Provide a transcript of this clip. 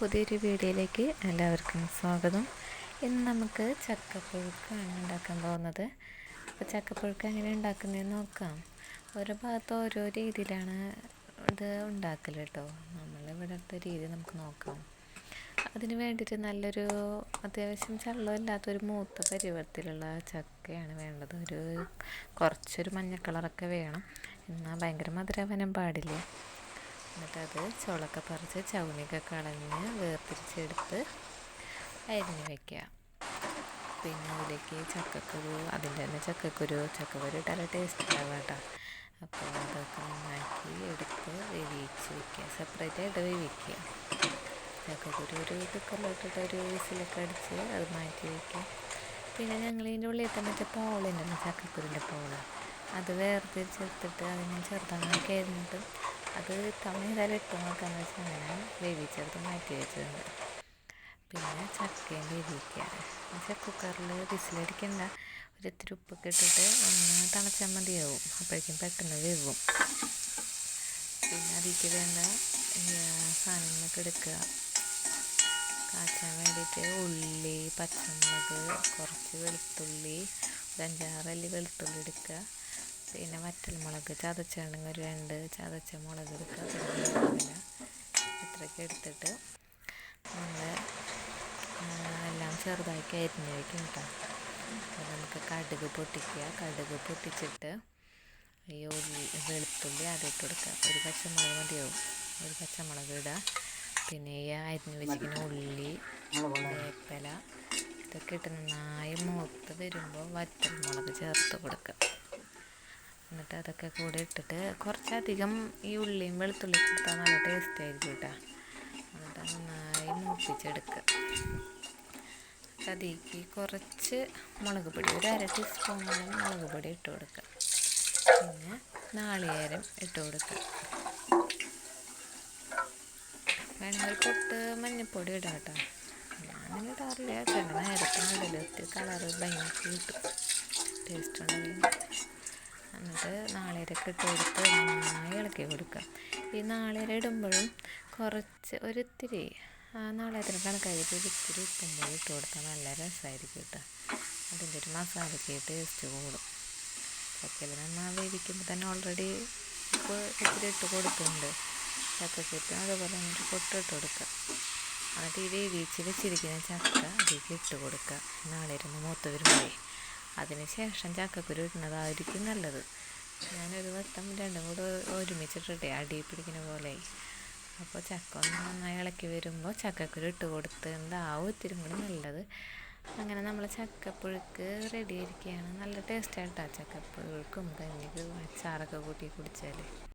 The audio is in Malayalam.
പുതിയൊരു വീഡിയോയിലേക്ക് എല്ലാവർക്കും സ്വാഗതം. ഇന്ന് നമുക്ക് ചക്കപ്പുഴുക്കാണ് ഉണ്ടാക്കാൻ പോകുന്നത്. അപ്പോൾ ചക്കപ്പുഴുക്ക് എങ്ങനെ ഉണ്ടാക്കുന്നതെന്ന് നോക്കാം. ഓരോ ഭാഗത്ത് ഓരോ രീതിയിലാണ് ഇത് ഉണ്ടാക്കൽ കേട്ടോ. നമ്മളിവിടുത്തെ രീതി നമുക്ക് നോക്കാം. അതിന് വേണ്ടിയിട്ട് നല്ലൊരു അത്യാവശ്യം ചള്ളമില്ലാത്തൊരു മൂത്ത പരുവത്തിലുള്ള ചക്കയാണ് വേണ്ടത്. ഒരു കുറച്ചൊരു മഞ്ഞ കളറൊക്കെ വേണം. എന്നാൽ ഭയങ്കര മധുരവനം പാടില്ല? എന്നിട്ട് അത് ചുളക്ക പറിച്ച് ചവണിയൊക്കെ കളഞ്ഞ് വേർതിരിച്ചെടുത്ത് അരിഞ്ഞ് വയ്ക്കുക പിന്നെ അതിലേക്ക് ചക്കക്കുരു അതിന്റെ തന്നെ ചക്കക്കുരു ചക്കക്കുരു ഇട്ടാൽ ടേസ്റ്റ് ഉണ്ടാവുക കേട്ടോ. അപ്പോൾ അതൊക്കെ നന്നാക്കി എടുത്ത് വേവിച്ച് വയ്ക്കുക സെപ്പറേറ്റ് ആയിട്ട് വേവിക്കുക. ചക്കക്കുരു ഒരു കുക്കറിലിട്ടിട്ട് ഒരു വിസിലൊക്കെ അടിച്ച് അത് മാറ്റി വയ്ക്കുക പിന്നെ ഞങ്ങൾ ഇതിന്റെ ഉള്ളിൽ തന്നെ മറ്റേ പോളുണ്ടല്ലോ ചക്കക്കുരുന്റെ പോൾ. അത് വേർതിരിച്ചെടുത്തിട്ട് അതിനെ ചെറുതാക്കി അരിഞ്ഞിട്ട് അത് തമിഴ് ഏതായാലും ഇട്ട് നോക്കാന്ന് വെച്ചാൽ അങ്ങനെ വേവിച്ചെടുത്ത് മാറ്റി വെച്ചിട്ടുണ്ട്. പിന്നെ ചക്കയും വേവിക്കുക പക്ഷേ കുക്കറിൽ വിസിലടിക്കണ്ട ഒരു ഇത്തിരി ഉപ്പൊക്കെ ഇട്ടിട്ട് ഒന്ന് തണച്ചാൽ മതിയാവും. അപ്പോഴേക്കും പെട്ടെന്ന് വേവും. പിന്നെ അതിലേക്ക് വേണ്ട സാധനങ്ങളൊക്കെ എടുക്കുക. കാച്ചാൻ വേണ്ടിയിട്ട് ഉള്ളി പച്ചമുളക് കുറച്ച് വെളുത്തുള്ളി ഒരു അഞ്ചാറല്ലി വെളുത്തുള്ളി എടുക്കുക. പിന്നെ വറ്റൽമുളക് ചതച്ചാണെങ്കിൽ ഒരു രണ്ട് ചതച്ച മുളക് എടുക്കുക ഇത്രയൊക്കെ എടുത്തിട്ട് നമ്മൾ എല്ലാം ചെറുതാക്കി അരിഞ്ഞ് വയ്ക്കും കേട്ടോ. നമുക്ക് കടുക് പൊട്ടിക്കുക. കടുക് പൊട്ടിച്ചിട്ട് ഈ ഉള്ളി വെളുത്തുള്ളി ഇട്ട് കൊടുക്കുക. ഒരു പച്ചമുളക് മതിയാവും. ഒരു പച്ചമുളക് ഇടുക. പിന്നെ ഈ അരിഞ്ഞ് വെച്ചിരിക്കുന്ന ഉള്ളി വേപ്പില ഇതൊക്കെ ഇട്ട് നന്നായി മൂത്ത് വരുമ്പോൾ വറ്റൽമുളക് ചേർത്ത് കൊടുക്കുക. എന്നിട്ട് അതൊക്കെ കൂടെ ഇട്ടിട്ട് കുറച്ചധികം ഈ ഉള്ളിയും വെളുത്തുള്ളിയും കൊടുത്താൽ നല്ല ടേസ്റ്റ് ആയിരിക്കും കേട്ടോ എന്നിട്ട് നന്നായി മൂപ്പിച്ചെടുക്കുക. അതിലേക്ക് കുറച്ച് മുളക് പൊടി ഒരു അര ടീസ്പൂണോളം മുളക് പൊടി ഇട്ട് കൊടുക്കുക. പിന്നെ നാളികേരം ഇട്ട് കൊടുക്കുക. വേണമെങ്കിൽ പൊട്ട് മഞ്ഞൾപ്പൊടി ഇടാം കേട്ടോ ഞാനങ്ങനെ ഇടാറില്ല. ചില നേരത്തെ ഇടൽ കളറ് ഭയങ്കര കിട്ടും. ടേസ്റ്റ് ഉണ്ടാവും എന്നിട്ട് നാളികേരമൊക്കെ ഇട്ട് കൊടുത്ത് നന്നായി ഇളക്കി കൊടുക്കുക. ഈ നാളികേരം ഇടുമ്പോഴും കുറച്ച് ഒരിത്തിരി നാളികേരത്തിന് കണക്കായിട്ട് ഒരിത്തിരി ഉപ്പുമ്പോൾ ഇട്ട് കൊടുത്താൽ നല്ല രസമായിരിക്കും കേട്ടോ. അതിന്റെ ഒരു മസാലയ്ക്ക് ടേസ്റ്റ് കൂടും. ചക്കയിൽ നമ്മൾ വേവിക്കുമ്പോൾ തന്നെ ഓൾറെഡി ഉപ്പ് ഇത്തിരി ഇട്ട് കൊടുക്കുന്നുണ്ട് ചക്കക്കുറ്റും അതുപോലെ തന്നെ പൊട്ടിട്ട് കൊടുക്കുക. എന്നിട്ട് ഈ വേവിച്ച് വെച്ചിരിക്കുന്ന ചക്ക അതിലേക്ക് ഇട്ട് കൊടുക്കുക. നാളികേരം മൂത്ത് വരുമ്പോഴേ. അതിന് ശേഷം ചക്കക്കുരു ഇടുന്നതായിരിക്കും നല്ലത്. ഞാനൊരു വട്ടം രണ്ടും കൂടെ ഒരുമിച്ചിട്ടിട്ടേ അടി പിടിക്കുന്ന പോലെ. അപ്പോൾ ചക്ക ഒന്ന് നന്നായി ഇളക്കി വരുമ്പോൾ ചക്കക്കുരു ഇട്ട് കൊടുത്ത് എന്താവും ഇത്തിരി കൂടി നല്ലത്. അങ്ങനെ നമ്മൾ ചക്കപ്പുഴുക്ക് റെഡി ആയിരിക്കുകയാണ്. നല്ല ടേസ്റ്റായിട്ടാണ് ചക്കപ്പുഴുക്കും കഞ്ഞിക്ക് അച്ചാറൊക്കെ കൂട്ടി കുടിച്ചാൽ